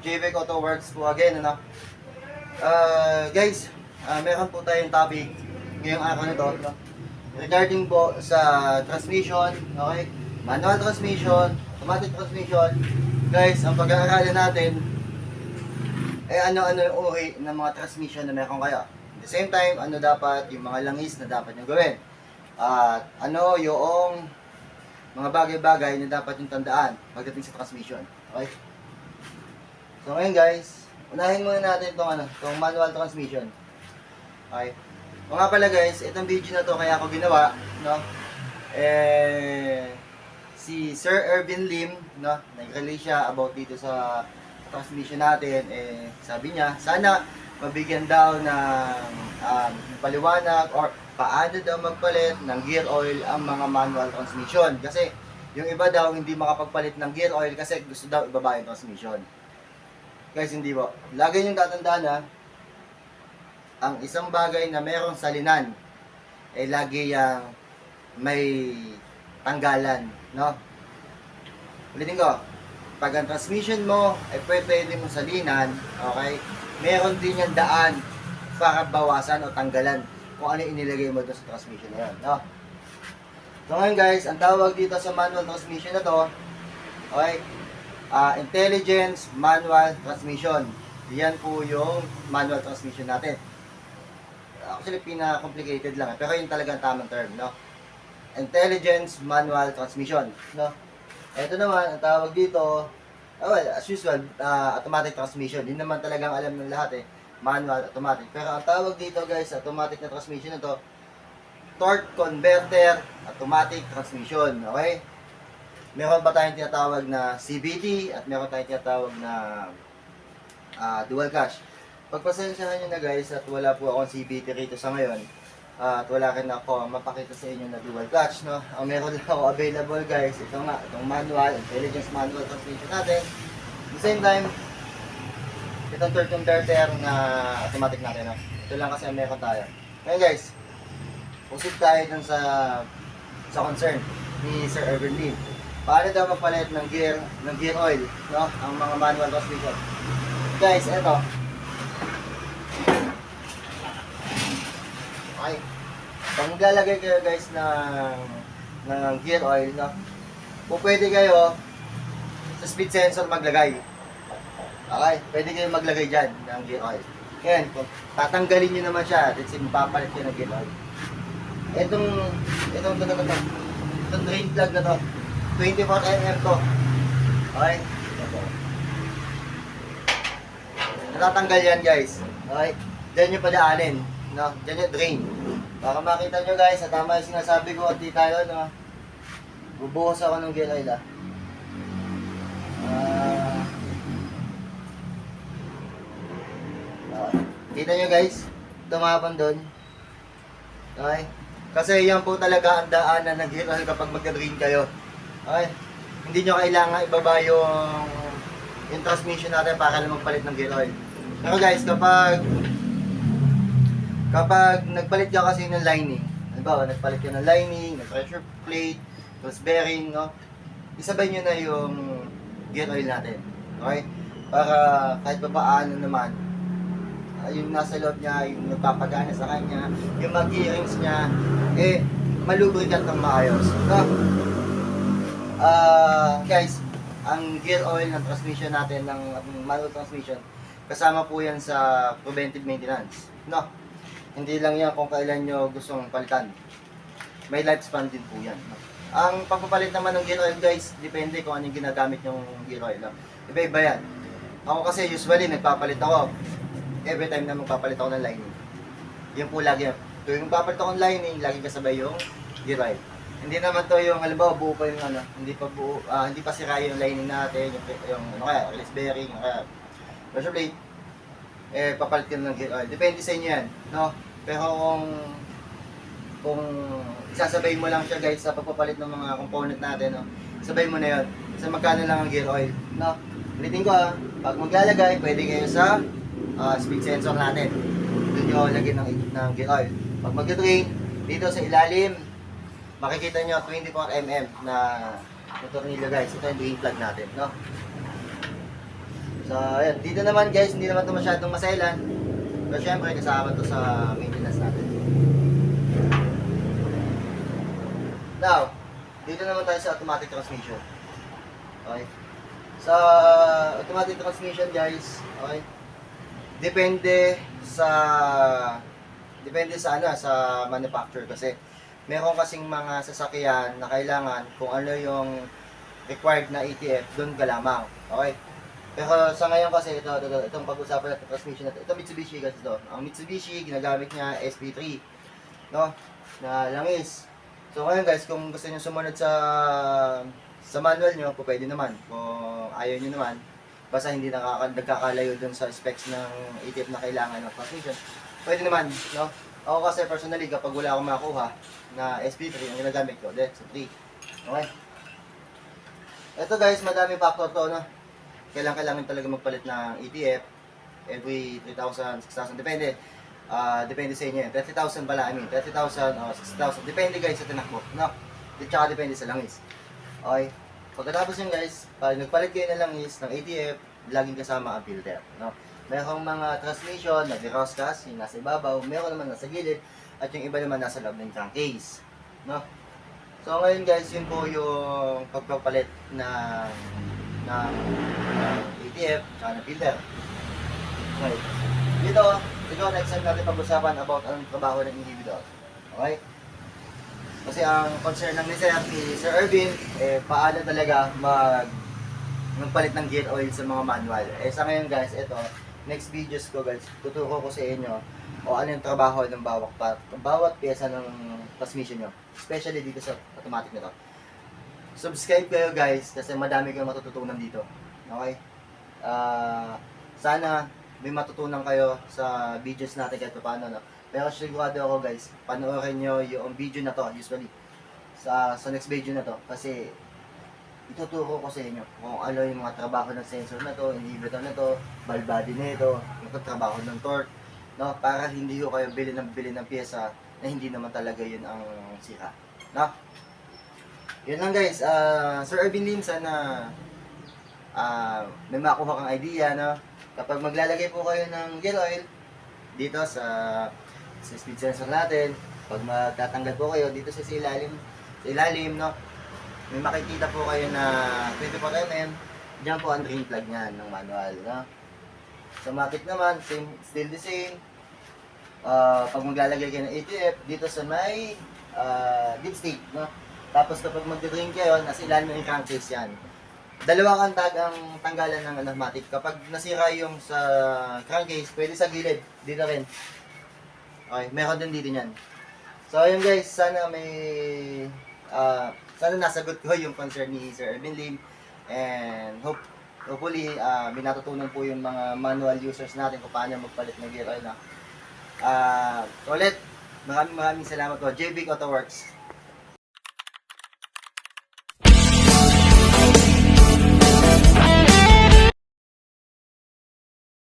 JVEC Auto Works po again, ano? Uh, guys, ah, meron po tayong topic ngayong araw na to, no? Regarding po sa transmission, okay? Manual transmission, automatic transmission. Guys, ang pag-aaralan natin, eh ano-ano yung uri ng mga transmission na meron kayo. At the same time, ano dapat yung mga langis na dapat nyo gawin. At ano yung mga bagay-bagay na dapat yung tandaan pagdating sa transmission. Okay? So ngayon guys, unahin muna natin itong ano, itong manual transmission. Okay? O nga pala guys, itong video na to kaya ako ginawa, no? Eh, si Sir Ervin Lim, no? Nag-release siya about dito sa transmission natin. Eh, sabi niya, sana mabigyan daw ng um, paliwanag or paano daw magpalit ng gear oil ang mga manual transmission. Kasi yung iba daw hindi makapagpalit ng gear oil kasi gusto daw ibaba yung transmission. Guys, hindi po. Lagi niyong tatandaan ha, ang isang bagay na merong salinan, eh lagi yung may tanggalan, no? Ulitin ko, pag ang transmission mo ay pwede mong salinan, okay, meron din yung daan para bawasan o tanggalan kung ano inilagay mo doon sa transmission na yun, no? So ngayon guys, ang tawag dito sa manual transmission na to, okay, ah, intelligence manual transmission. Yan po yung manual transmission natin. Actually, pina-complicated lang. eh. Pero yun talaga ang tamang term, no? Intelligence Manual Transmission, no? Ito naman, ang tawag dito, ah, well, as usual, ah, automatic transmission. Yun naman talagang alam ng lahat eh. Manual, automatic. Pero ang tawag dito guys, automatic na transmission na to, torque converter, automatic transmission, okay? Meron pa tayong tinatawag na CVT at meron tayong tinatawag na ah, dual cash. Pagpasensyahan nyo na guys at wala po akong CVT rito sa ngayon at wala rin ako mapakita sa inyo na dual clutch no. Ang meron lang ako available guys, ito nga, itong manual, intelligence manual transmission natin. At the same time, itong torque converter na automatic natin no. Ito lang kasi ang meron tayo. Ngayon guys, usip tayo dun sa sa concern ni Sir Evan Lee. Paano daw magpalit ng gear, ng gear oil, no? Ang mga manual transmission. Guys, eto, Okay. Pag maglalagay kayo guys ng, ng gear oil, no? Kung pwede kayo sa speed sensor maglagay. Okay, pwede kayo maglagay dyan ng gear oil. Ngayon, kung tatanggalin nyo naman siya, let's say mapapalit kayo ng gear oil. Itong, itong, itong, itong, itong drain plug na to, 24mm to. Okay? Natatanggal yan guys. Okay? Diyan nyo padaanin. No? Diyan yung drain. Para makita nyo guys, sa tama yung sinasabi ko at di tayo, no? Bubuhos ako ng gear oil, ah. Ah. Okay. Kita nyo guys, tumapon doon. Okay? Kasi yan po talaga ang ng gear oil kapag magka-drain kayo. Okay? Hindi nyo kailangan ibaba yung, yung transmission natin para lang magpalit ng gear oil. Pero guys, kapag kapag nagpalit ka kasi ng lining, halimbawa nagpalit ka ng lining, ng pressure plate, cross bearing, no? Isabay nyo na yung gear oil natin. Okay? Para kahit pa paano naman, ah, yung nasa loob niya, yung nagpapagana sa kanya, yung mag-earrings niya, eh, malubricant ng maayos. No? Ah, guys, ang gear oil ng transmission natin, ng manual transmission, kasama po yan sa preventive maintenance. No? Hindi lang yan kung kailan nyo gustong palitan. May lifespan din po yan. Ang pagpapalit naman ng gear oil guys, depende kung anong ginagamit yung gear oil. No? Iba-iba yan. Ako kasi usually nagpapalit ako. Every time na magpapalit ako ng lining. Yun po lagi. Tuwing magpapalit ako ng lining, lagi kasabay yung gear oil. Hindi naman to yung halimbawa buo pa yung ano, hindi pa buo, ah, hindi pa sira yung lining natin, yung, yung ano kaya, release bearing, yung kaya, pressure plate, eh papalit ka ng gear oil. Depende sa inyo yan, no? Pero kung kung isasabay mo lang siya guys sa pagpapalit ng mga component natin, no? Sabay mo na yun. Sa magkano lang ang gear oil, no? Ulitin ko ah, pag maglalagay, pwede kayo sa ah, speed sensor natin. Doon nyo lagyan ng, ng gear oil. Pag mag-drain, dito sa ilalim, makikita nyo 24mm na na tornilyo guys. Ito yung drain plug natin, no? So, ayan. Dito naman guys, hindi naman ito masyadong masailan. Pero syempre, kasama to sa maintenance natin. Now, dito naman tayo sa automatic transmission. Okay. Sa automatic transmission guys, okay. Depende sa depende sa ano sa manufacturer kasi meron kasing mga sasakyan na kailangan kung ano yung required na ETF, doon ka lamang. Okay? Pero sa ngayon kasi ito, ito, ito itong pag-usapan natin transmission natin. Ito Mitsubishi kasi ito. Ang Mitsubishi ginagamit niya SP3, no? Na langis. So ngayon guys, kung gusto niyo sumunod sa sa manual niyo, po pwede naman. Kung ayaw niyo naman, basta hindi nakaka nagkakalayo dun sa specs ng ETF na kailangan ng transmission, pwede naman, no? Ako kasi personally, kapag wala akong makuha na SP3, ang ginagamit ko, let's 3. Okay? Ito guys, madami factor to, no? Kailangan kailangan talaga magpalit ng ETF every 3,000, 6,000, depende. Ah, depende sa inyo yan. 30,000 pala, I mean, 30,000 o 6,000. Depende guys sa tinakbo, no? At saka depende sa langis. Okay? Pagkatapos yun guys, pag nagpalit kayo ng langis ng ETF, laging kasama ang filter, no? Merong mga transmission, nag-roscas, yung nasa ibabaw, meron naman nasa gilid, at yung iba naman nasa loob ng crankcase, no? So ngayon guys, yun po yung pagpapalit ng ng, ng ETF tsaka ng filter. Okay. Dito, ito next time natin pag-usapan about anong trabaho ng inhibitor. Okay? Kasi ang concern ng ni Sir, ni Sir Irvin, eh, paano talaga mag magpalit ng gear oil sa mga manual. Eh sa ngayon guys, ito, next videos ko guys, tuturo ko sa inyo o ano yung trabaho ng bawat part, bawat pyesa ng transmission nyo. Especially dito sa automatic na to. Subscribe kayo guys kasi madami kayong matututunan dito. Okay? Ah, sana may matutunan kayo sa videos natin kahit paano no. Pero sigurado ako guys, panoorin nyo yung video na to usually sa sa next video na to kasi ituturo ko sa inyo kung ano yung mga trabaho ng sensor na to, inhibitor na to, valve body na ito, yung trabaho ng torque, no? Para hindi ko kayo bili ng bili ng pyesa na hindi naman talaga yun ang sira, no? Yun lang guys, ah Sir Irvin Lim, sana ah may makuha kang idea, no? Kapag maglalagay po kayo ng gear oil dito sa sa speed sensor natin, pag magtatanggal po kayo dito sa ilalim, sa ilalim, no? May makikita po kayo na 24 mm, diyan po ang drain plug niyan ng manual, no? Sa matic naman, same, still the same. Ah, pag maglalagay kayo ng ATF, dito sa may uh, dipstick, no? Tapos kapag magde-drain kayo, nasa ilalim ng crankcase yan. Dalawang kantag ang tanggalan ng automatic. Kapag nasira yung sa crankcase, pwede sa gilid. Dito rin. Okay, meron din dito yan. So, ayun guys, sana may... ah, sana nasagot ko yung concern ni Sir Erwin Lim. And hope, hopefully, ah, may natutunan po yung mga manual users natin kung paano magpalit ng gear oil na. Ah, ulit, maraming maraming salamat po. JB Auto Works.